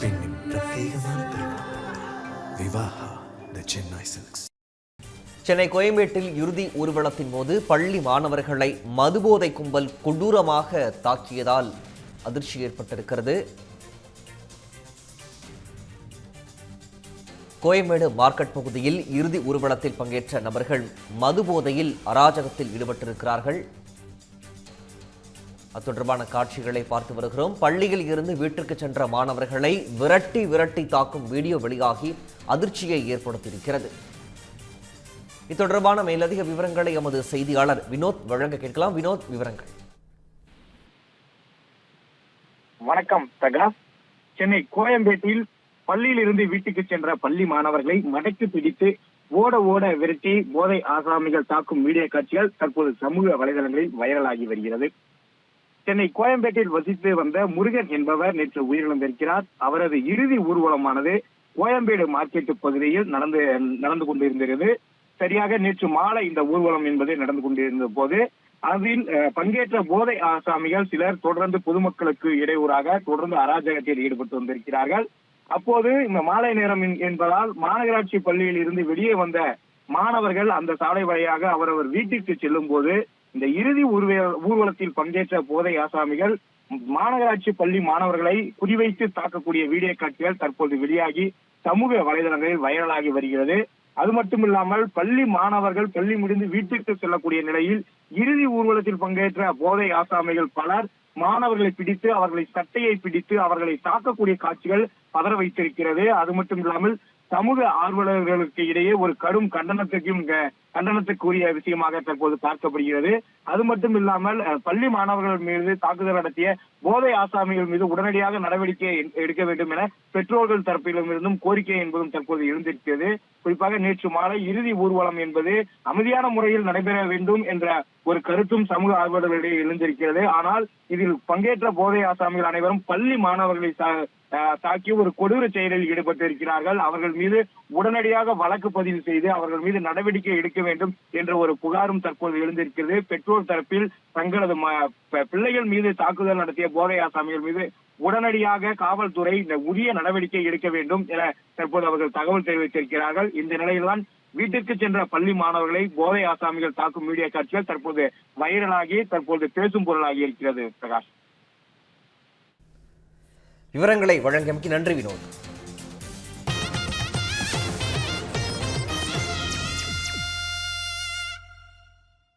പെണ്ണിൻ പ്രത്യേകമാണ് വിവാഹ the Chennai silks Chennai கோயம்பேட்டில் இறுதி ஊர்வலத்தின் போது பள்ளி மாணவர்களை மதுபோதை கும்பல் கொடூரமாக தாக்கியதால் அதிர்ச்சி ஏற்பட்டிருக்கிறது. கோயம்பேடு மார்க்கெட் பகுதியில் இறுதி ஊர்வலத்தில் பங்கேற்ற நபர்கள் மதுபோதையில் அராஜகத்தில் ஈடுபட்டிருக்கிறார்கள். அது தொடர்பான காட்சிகளை பார்த்து வருகிறோம். பள்ளியில் இருந்து வீட்டிற்கு சென்ற மாணவர்களை விரட்டி விரட்டி தாக்கும் வீடியோ வெளியாகி அதிர்ச்சியை ஏற்படுத்தியிருக்கிறது. இது தொடர்பான மேலதிக விவரங்களை எமது செய்தியாளர் வினோத் வழங்க கேட்கலாம். வினோத் விவரங்கள். வணக்கம் தகா சென்னை கோயம்பேட்டில் பள்ளியில் இருந்து வீட்டுக்கு சென்ற பள்ளி மாணவர்களை மடக்கி பிடித்து ஓட ஓட விரட்டி போதை ஆசாமிகள் தாக்கும் வீடியோ காட்சிகள் தற்போது சமூக வலைதளங்களில் வைரலாகி வருகிறது. சென்னை கோயம்பேட்டில் வசித்து வந்த முருகன் என்பவர் நேற்று உயிரிழந்திருக்கிறார். அவரது இறுதி ஊர்வலமானது கோயம்பேடு மார்க்கெட் பகுதியில் நடந்து நடந்து கொண்டிருந்தது. சரியாக நேற்று மாலை இந்த ஊர்வலம் என்பது நடந்து கொண்டிருந்த போது அதில் பங்கேற்ற போதை ஆசாமிகள் சிலர் தொடர்ந்து பொதுமக்களுக்கு இடையூறாக தொடர்ந்து அராஜகத்தில் ஈடுபட்டு வந்திருக்கிறார்கள். அப்போது இந்த மாலை நேரம் என்பதால் மாநகராட்சி பள்ளியில் இருந்து வெளியே வந்த மாணவர்கள் அந்த சாலை வழியாக அவரவர் வீட்டிற்கு செல்லும் போது இந்த இறுதி ஊர்வலத்தில் பங்கேற்ற போதை ஆசாமிகள் மாநகராட்சி பள்ளி மாணவர்களை குறிவைத்து தாக்கக்கூடிய வீடியோ காட்சிகள் தற்போது வெளியாகி சமூக வலைதளங்களில் வைரலாகி வருகிறது. அது மட்டுமில்லாமல் பள்ளி மாணவர்கள் பள்ளி முடிந்து வீட்டிற்கு செல்லக்கூடிய நிலையில் இறுதி ஊர்வலத்தில் பங்கேற்ற போதை ஆசாமிகள் பலர் மாணவர்களை பிடித்து அவர்களை சட்டையை பிடித்து அவர்களை தாக்கக்கூடிய காட்சிகள் பதற வைத்திருக்கிறது. அது மட்டும் இல்லாமல் சமூக ஆர்வலர்களுக்கு இடையே ஒரு கடும் கண்டனத்துக்கும் கண்டனத்துக்குரிய விஷயமாக தற்போது பார்க்கப்படுகிறது. அது மட்டும் இல்லாமல் பள்ளி மாணவர்கள் மீது தாக்குதல் நடத்திய போதை ஆசாமிகள் மீது உடனடியாக நடவடிக்கை எடுக்க வேண்டும் என பெற்றோர்கள் தரப்பிலும் இருந்தும் கோரிக்கை என்பதும் தற்போது எழுந்திருக்கிறது. குறிப்பாக நேற்று மாலை இறுதி ஊர்வலம் என்பது அமைதியான முறையில் நடைபெற வேண்டும் என்ற ஒரு கருத்தும் சமூக ஆர்வலர்களிடையே எழுந்திருக்கிறது. ஆனால் இதில் பங்கேற்ற போதை ஆசாமிகள் அனைவரும் பள்ளி மாணவர்களை தாக்கி ஒரு கொடூர செயலில் ஈடுபட்டிருக்கிறார்கள். அவர்கள் மீது உடனடியாக வழக்கு பதிவு செய்து அவர்கள் மீது நடவடிக்கை எடுக்க வேண்டும் என்ற ஒரு புகாரும் தற்போது எழுந்திருக்கிறது. பெற்றோர் தரப்பில் தங்களது பிள்ளைகள் மீது தாக்குதல் நடத்திய போதை ஆசாமிகள் மீது உடனடியாக காவல்துறை இந்த உரிய நடவடிக்கை எடுக்க வேண்டும் என தற்போது அவர்கள் தகவல் தெரிவித்திருக்கிறார்கள். இந்த நிலையில்தான் வீட்டிற்கு சென்ற பள்ளி மாணவர்களை போதை ஆசாமிகள் தாக்கும் மீடியா காட்சிகள் தற்போது வைரலாகி தற்போது பேசும் பொருளாகி இருக்கிறது பிரகாஷ். விவரங்களை வழங்கியமைக்கு நன்றி வினோத்.